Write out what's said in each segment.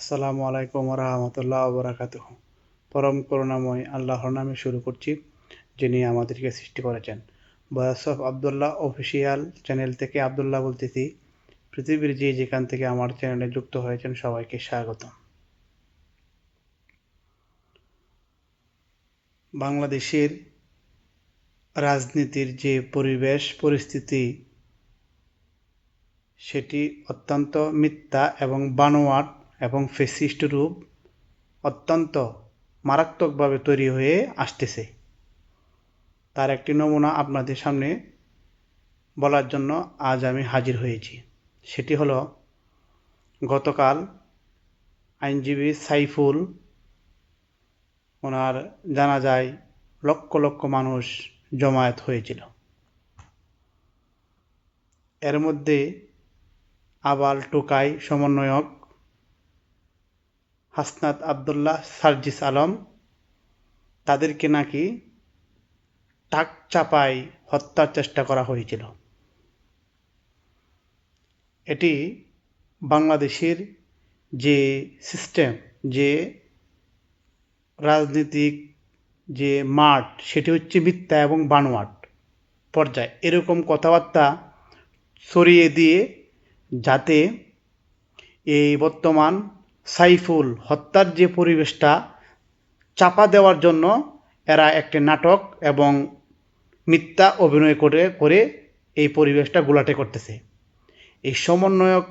আসসালামু আলাইকুম রহমতুল্লাহ বরাকাত পরম করুণাময় আল্লাহর নামে শুরু করছি, যিনি আমাদেরকে সৃষ্টি করেছেন। বয়স অফ আবদুল্লাহ অফিসিয়াল চ্যানেল থেকে আবদুল্লাহ বলতেছি, পৃথিবীর যে যেখান থেকে আমার চ্যানেলে যুক্ত হয়েছেন, সবাইকে স্বাগত বাংলাদেশের রাজনীতির যে পরিবেশ, পরিস্থিতি, সেটি অত্যন্ত মিথ্যা এবং বানোয়াট। এবং ফেসিস্ট রূপ অত্যন্ত মারাত্মকভাবে তৈরি হয়ে আসতেছে। তার একটি নমুনা আপনাদের সামনে বলার জন্য আজ আমি হাজির হয়েছি। সেটি হলো, গতকাল আইনজীবী সাইফুল ওনার জানা যায় লক্ষ লক্ষ মানুষ জমায়েত হয়েছিল। এর মধ্যে আবাল টোকাই সমন্বয়ক হাসনাত আবদুল্লাহ সার্জিস আলম, তাদেরকে নাকি টাক চাপায় হত্যার চেষ্টা করা হয়েছিল। এটি বাংলাদেশের যে সিস্টেম, যে রাজনীতিক যে মাঠ, সেটি হচ্ছে মিথ্যা এবং বানোয়াট পর্যায়ে। এরকম কথাবার্তা সরিয়ে দিয়ে যাতে এই বর্তমান সাইফুল হত্যার যে পরিবেশটা চাপা দেওয়ার জন্য এরা একটি নাটক এবং মিথ্যা অভিনয় করে করে এই পরিবেশটা গোলাটে করতেছে। এই সমন্বয়ক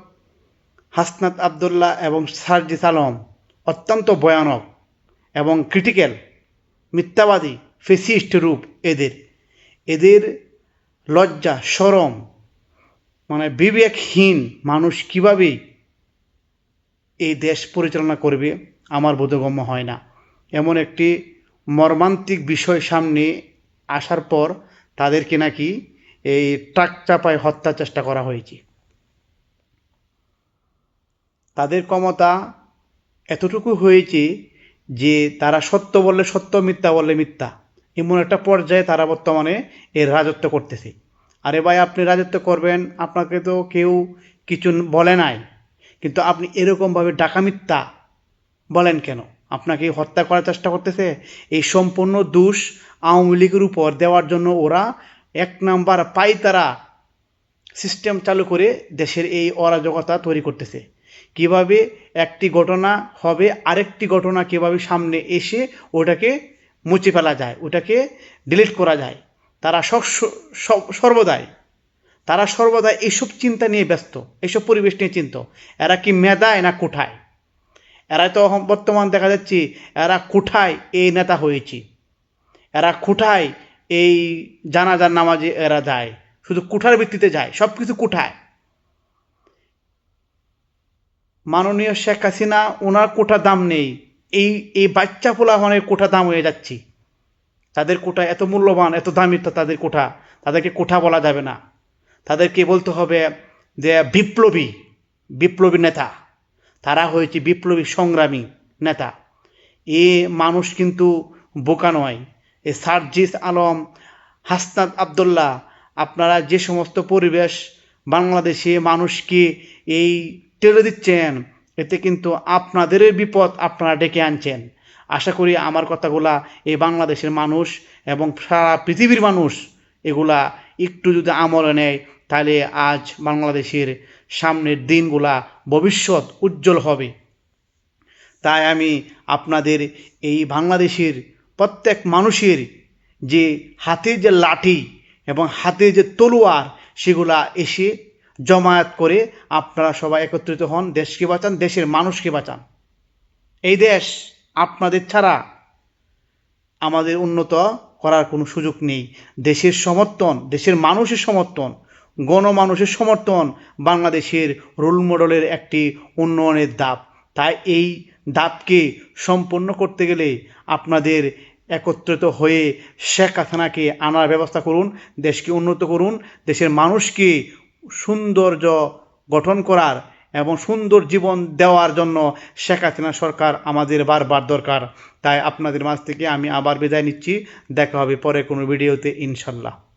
হাসনাত আবদুল্লাহ এবং সার্জিস আলম অত্যন্ত ভয়ানক এবং ক্রিটিক্যাল, মিথ্যাবাদী, ফেসিস্ট রূপ এদের। এদের লজ্জা সরম মানে বিবেকহীন মানুষ কীভাবে এই দেশ পরিচালনা করবে, আমার বোধগম্য হয় না। এমন একটি মর্মান্তিক বিষয় সামনে আসার পর তাদেরকে নাকি এই ট্রাক চাপায় হত্যা চেষ্টা করা হয়েছে। তাদের ক্ষমতা এতটুকু হয়েছে যে তারা সত্য বললে সত্য, মিথ্যা বললে মিথ্যা। এমন একটা পর্যায়ে তারা বর্তমানে এর রাজত্ব করতেছে। আরে ভাই, আপনি রাজত্ব করবেন, আপনাকে তো কেউ কিছু বলে নাই। কিন্তু আপনি এরকমভাবে ডাকা মিথ্যা বলেন কেন? আপনাকে হত্যা করার চেষ্টা করতেছে? এই সম্পূর্ণ দোষ আওয়ামী লীগের উপর দেওয়ার জন্য ওরা এক নাম্বার পাই তারা সিস্টেম চালু করে দেশের এই অরাজকতা তৈরি করতেছে। কীভাবে একটি ঘটনা হবে, আরেকটি ঘটনা কীভাবে সামনে এসে ওটাকে মুছে ফেলা যায়, ওটাকে ডিলিট করা যায়, তারা সব, সর্বদাই তারা সর্বদা এইসব চিন্তা নিয়ে ব্যস্ত এইসব পরিবেশ নিয়ে চিন্ত এরা কি মেধায় না কোঠায়? এরা তো বর্তমান দেখা যাচ্ছে এরা কোঠায় এই নেতা হয়েছে। এরা কোঠায় এই জানাজার নামাজে এরা যায়। শুধু কুঠার ভিত্তিতে যায় সব কিছু কোঠায়। মাননীয় শেখ হাসিনা, ওনার কোঠা দাম নেই। এই এই বাচ্চা পোলাহনের কোঠা দাম হয়ে যাচ্ছে। তাদের কোঠা এত মূল্যবান, এত দামি তাদের কোঠা। তাদেরকে কোঠা বলা যাবে না। তাদেরকে বলতে হবে যে বিপ্লবী বিপ্লবী নেতা। তারা হয়েছে বিপ্লবী সংগ্রামী নেতা। এ মানুষ কিন্তু বোকা নয়। এ সার্জিস আলম, হাসনাত আবদুল্লাহ, আপনারা যে সমস্ত পরিবেশ বাংলাদেশে মানুষকে এই টেলে দিচ্ছেন, এতে কিন্তু আপনাদের বিপদ আপনারা ডেকে আনছেন। আশা করি আমার কথাগুলা এই বাংলাদেশের মানুষ এবং সারা পৃথিবীর মানুষ এগুলা একটু যদি আমলে নেয়, তাহলে আজ বাংলাদেশের সামনের দিনগুলা ভবিষ্যৎ উজ্জ্বল হবে। তাই আমি আপনাদের এই বাংলাদেশের প্রত্যেক মানুষের যে হাতে যে লাঠি এবং হাতে যে তলোয়ার, সেগুলা এসে জমায়েত করে আপনারা সবাই একত্রিত হন, দেশকে বাঁচান, দেশের মানুষকে বাঁচান। এই দেশ আপনাদের ছাড়া আমাদের উন্নত করার কোনো সুযোগ নেই। দেশের সমর্থন, দেশের মানুষের সমর্থন, গণমানুষের সমর্থন বাংলাদেশের রোল মডেলের একটি উন্নয়নের ধাপ তাই এই ধাপকে সম্পন্ন করতে গেলে আপনাদের একত্রিত হয়ে শেখ হাসিনাকে আনার ব্যবস্থা করুন, দেশকে উন্নত করুন, দেশের মানুষকে সৌন্দর্য গঠন করার এবং সুন্দর জীবন দেওয়ার জন্য শেখ হাসিনা সরকার আমাদের বারবার দরকার। তাই আপনাদের মাঝ থেকে আমি আবার বিদায় নিচ্ছি। দেখা হবে পরে কোনো ভিডিওতে, ইনশাল্লাহ।